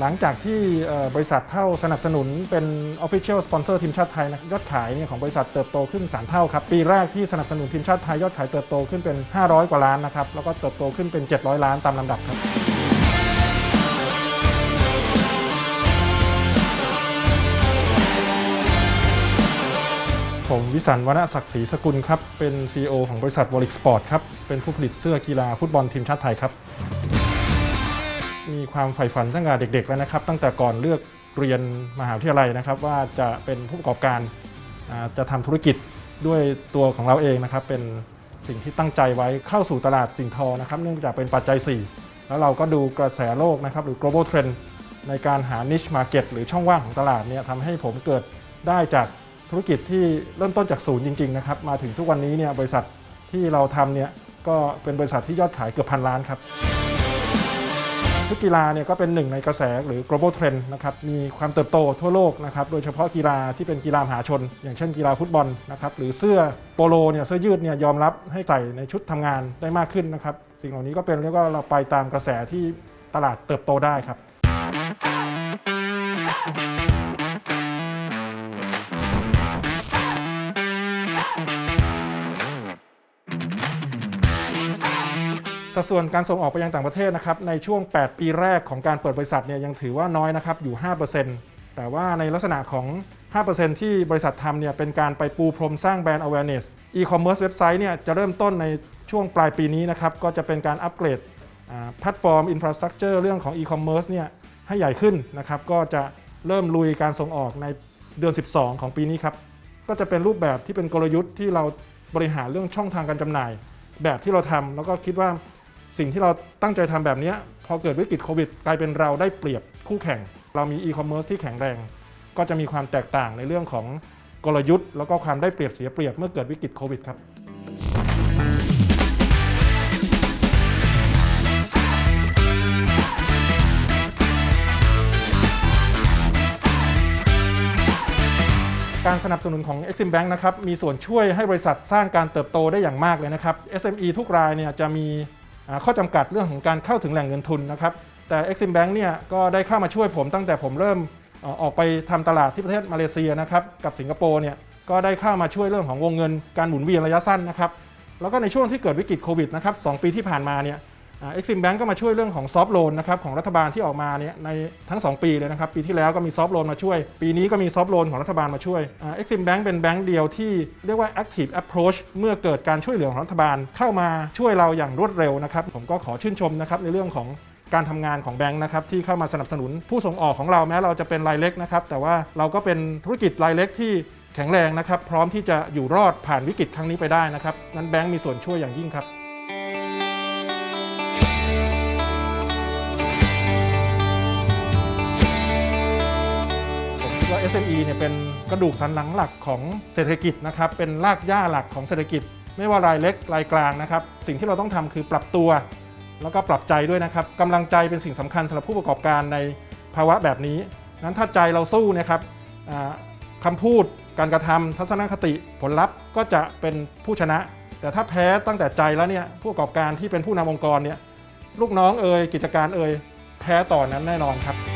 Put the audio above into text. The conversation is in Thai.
หลังจากที่บริษัทเข้าสนับสนุนเป็น Official Sponsor ทีมชาติไทยนะยอดขายเนี่ยของบริษัทเติบโตขึ้น 3 เท่าครับ ปีแรกที่สนับสนุนทีมชาติไทยยอดขายเติบโตขึ้นเป็น 500 กว่าล้านนะครับ แล้วก็เติบโตขึ้นเป็น 700 ล้านตามลำดับครับผมวิสันวรรณศักดิ์ศรีสกุลครับ เป็น CEO ของบริษัทวอลิกสปอร์ตครับ เป็นผู้ผลิตเสื้อกีฬาฟุตบอลทีมชาติไทยครับ มีความใฝ่ฝันตั้งแต่เด็ก ๆ แล้วนะครับ ตั้งแต่ก่อนเลือกเรียนมหาวิทยาลัยนะครับ ว่าจะเป็นผู้ประกอบการจะทำธุรกิจด้วยตัวของเราเองนะครับ เป็นสิ่งที่ตั้งใจไว้เข้าสู่ตลาดสิ่งทอนะครับ เนื่องจากเป็นปัจจัย 4 แล้วเราก็ดูกระแสโลกนะครับ หรือ global trend ในการหา niche market หรือช่องว่างของตลาดเนี่ยทำให้ผมเกิดได้จากธุรกิจที่เริ่มต้นจากศูนย์จริง ๆ นะครับ มาถึงทุกวันนี้เนี่ยบริษัทที่เราทำเนี่ยก็เป็นบริษัทที่ยอดขายเกือบพันล้านครับ ทุกกีฬาเนี่ยก็เป็นหนึ่งในกระแสหรือ global trend นะครับ มีความเติบโตทั่วโลกนะครับ โดยเฉพาะกีฬาที่เป็นกีฬามหาชน อย่างเช่นกีฬาฟุตบอลนะครับ หรือเสื้อโปโลเนี่ย เสื้อยืดเนี่ยยอมรับให้ใส่ในชุดทำงานได้มากขึ้นนะครับ สิ่งเหล่านี้ก็เป็นเรียกว่าเราไปตามกระแสที่ตลาดเติบโตได้ครับ สัดส่วนการส่งออกไปยังต่างประเทศนะครับในช่วง 8 ปีแรกของการเปิดบริษัทเนี่ยยังถือว่าน้อยนะครับอยู่ 5%แต่ว่าในลักษณะของ 5%ที่บริษัททำเนี่ยเป็นการไปปูพรมสร้างแบรนด์ awareness e-commerce เว็บไซต์เนี่ยจะเริ่มต้นในช่วงปลายปีนี้นะครับก็จะเป็นการอัปเกรดแพลตฟอร์มอินฟราสตรักเจอร์เรื่องของ e-commerce เนี่ยให้ใหญ่ขึ้นนะครับก็จะเริ่มลุยการส่งออกในเดือน 12 ของปีนี้ครับก็จะเป็นรูปแบบที่เป็นกลยุทธ์ที่เราบริหารเรื่องช่องทางการจำหน่าย แบบที่เราทำแล้วก็คิดว่า สิ่งที่เราตั้งใจทำแบบนี้พอเกิดวิกฤตโควิด กลายเป็นเราได้เปรียบคู่แข่ง เรามีอีคอมเมิร์ซที่แข็งแรง ก็จะมีความแตกต่างในเรื่องของกลยุทธ์ แล้วก็ความได้เปรียบเสียเปรียบเมื่อเกิดวิกฤตโควิดครับการสนับสนุนของ Exim Bank นะครับ มีส่วนช่วยให้บริษัทสร้างการเติบโตได้อย่างมากเลยนะครับ SME ทุกรายเนี่ยจะมี ข้อจำกัดเรื่องของการเข้าถึงแหล่งเงินทุนนะครับแต่ Exim Bank เนี่ยก็ได้เข้ามาช่วยผมตั้งแต่ผมเริ่มออออกไปทำตลาดที่ประเทศมาเลเซียนะครับกับสิงคโปร์เนี่ยก็ได้เข้ามาช่วยเรื่องของวงเงินการหมุนเวียนระยะสั้นนะครับแล้วก็ในช่วงที่เกิดวิกฤตโควิดนะครับสองปีที่ผ่านมาเนี่ย เอ็กซิมแบงก์ก็มาช่วยเรื่องของซอฟ t ์โลนนะครับของรัฐบาลที่ออกมาเนี่ยในทั้ง 2 ปีเลยนะครับ ปีที่แล้วก็มีซอฟ t ์โลนมาช่วย ปีนี้ก็มีซอฟ t ์โลนของรัฐบาลมาช่วยเอ็กซิมแบงก์เป็นแบงก์เดียวที่เรียกว่า active approach เมื่อเกิดการช่วยเหลือของรัฐบาลเข้ามาช่วยเราอย่างรวดเร็วนะครับ ผมก็ขอชื่นชมนะครับในเรื่องของการทำงานของแบงค์นะครับที่เข้ามาสนับสนุนผู้ส่งออกของเราแม้เราจะเป็นรายเล็กนะครับแต่ว่าเราก็เป็นธุรกิจรายเล็กที่แข็งแรงนะครับพร้อมที่จะอยู่รอดผ่านวิกฤตครั้งนี้ไปได้นะครับนั้นแบงค์มีส่วนช่วยอย่างยิ่งครับ ว่า SME เนี่ยเป็นกระดูกสันหลังหลักของเศรษฐกิจนะครับ เป็นรากหญ้าหลักของเศรษฐกิจ ไม่ว่ารายเล็กรายกลางนะครับ สิ่งที่เราต้องทำคือปรับตัว แล้วก็ปรับใจด้วยนะครับกำลังใจเป็นสิ่งสำคัญสำหรับผู้ประกอบการในภาวะแบบนี้ นั้นถ้าใจเราสู้นะครับอ่าคำพูดการกระทำทัศนคติผลลัพธ์ก็จะเป็นผู้ชนะ แต่ถ้าแพ้ตั้งแต่ใจแล้วเนี่ยผู้ประกอบการที่เป็นผู้นำองค์กรเนี่ยลูกน้องเอ่ยกิจการเอ่ยแพ้ต่อนนั้นแน่นอนครับ